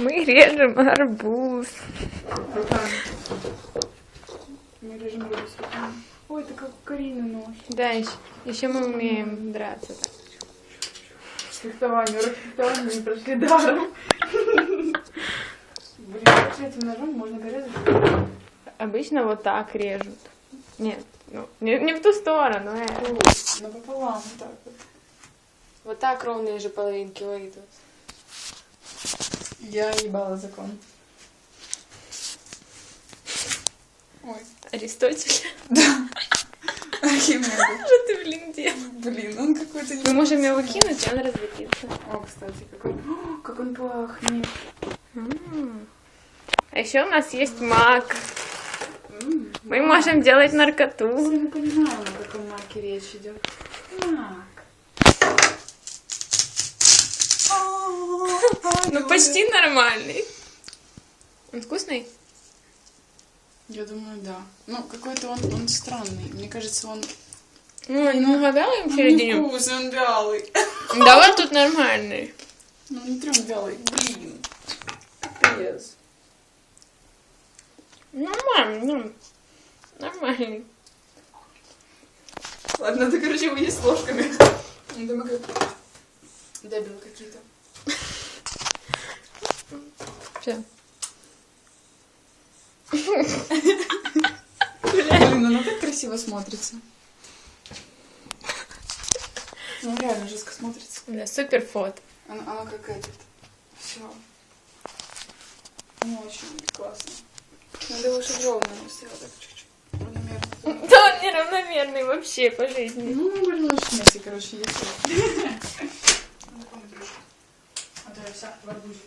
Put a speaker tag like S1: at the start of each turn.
S1: Мы режем арбуз.
S2: Мы режем руками. Ой, это как у Карины нож.
S1: Да, еще, еще мы умеем драться. так.
S2: Фехтование, уроки фехтования не прошли даром. Блин, этим ножом можно порезать?
S1: Обычно вот так режут. Нет, ну, не, не в ту сторону. э.
S2: Напополам, вот так вот.
S1: Вот так ровные же половинки выйдут.
S2: Я ебала закон. Ой.
S1: Аристотель.
S2: Архимеда.
S1: Что ты, блин, делаешь?
S2: Блин, он какой-то...
S1: Мы можем его кинуть, и он разлетится.
S2: О, кстати, как он... О, как он пахнет.
S1: А еще у нас есть мак. Мы можем делать
S2: Я
S1: наркоту.
S2: не понимаю, о каком маке речь идет. Мак.
S1: Ну, почти нормальный. Он вкусный?
S2: Я думаю, да. Ну, какой-то он, он странный. Мне кажется, он...
S1: Ну, не угадала им в середине?
S2: вкусный, он вялый.
S1: Да вот тут нормальный.
S2: Ну, внутри он вялый. Блин. Капец.
S1: Нормальный, ну, нормальный.
S2: Ладно, надо, короче, есть ложками. Мы как... Дебилы какие-то.
S1: Все.
S2: Блин, она так красиво смотрится. Ну, реально жестко смотрится.
S1: Да, супер фото.
S2: Она, она как этот. Все. Ну, очень классно. Надо его чтобы ровно сделать так чуть-чуть. Равномерно.
S1: Да он неравномерный вообще по жизни.
S2: Ну, блин, очень смеси, короче, есть. А то я вся в арбузе.